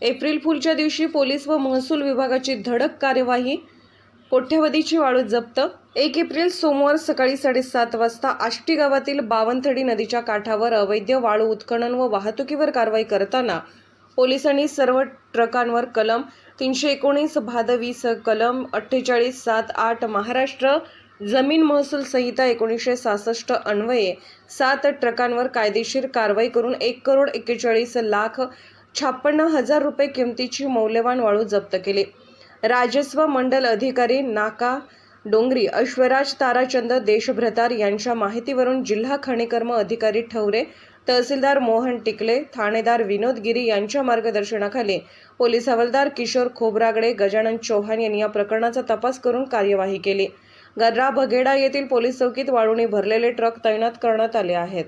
April फुलच्या दिवशी police व महसूल विभागाची धडक कार्यवाही कोठ्यावधीची वाळू जप्त एक एप्रिल सोमवार सकाळी साडेसात वाजता आष्टी गावातील बावनथडी नदीच्या काठावर अवैध वाळू उत्खनन व वाहतुकीवर कारवाई करताना पोलिसांनी सर्व ट्रकांवर कलम तीनशे एकोणीस भादवीस कलम अठ्ठेचाळीस सात आठ महाराष्ट्र जमीन महसूल संहिता एकोणीसशे सहासष्ट अन्वये सात ट्रकांवर कायदेशीर कारवाई करून एक करोड एक्केचाळीस लाख छापन्न हजार रुपये किमतीची मौल्यवान वाळू जप्त केली. राजस्व मंडल अधिकारी नाका डोंगरी अश्वराज ताराचंद देशभ्रतार यांच्या माहितीवरून जिल्हा खनिकर्म अधिकारी ठवरे तहसीलदार मोहन टिकले ठाणेदार विनोद गिरी यांच्या मार्गदर्शनाखाली पोलीस हवालदार किशोर खोबरागडे गजानन चौहान यांनी या प्रकरणाचा तपास करून कार्यवाही केली. गर्रा बघेडा येथील पोलीस चौकीत वाळूने भरलेले ट्रक तैनात करण्यात आले आहेत.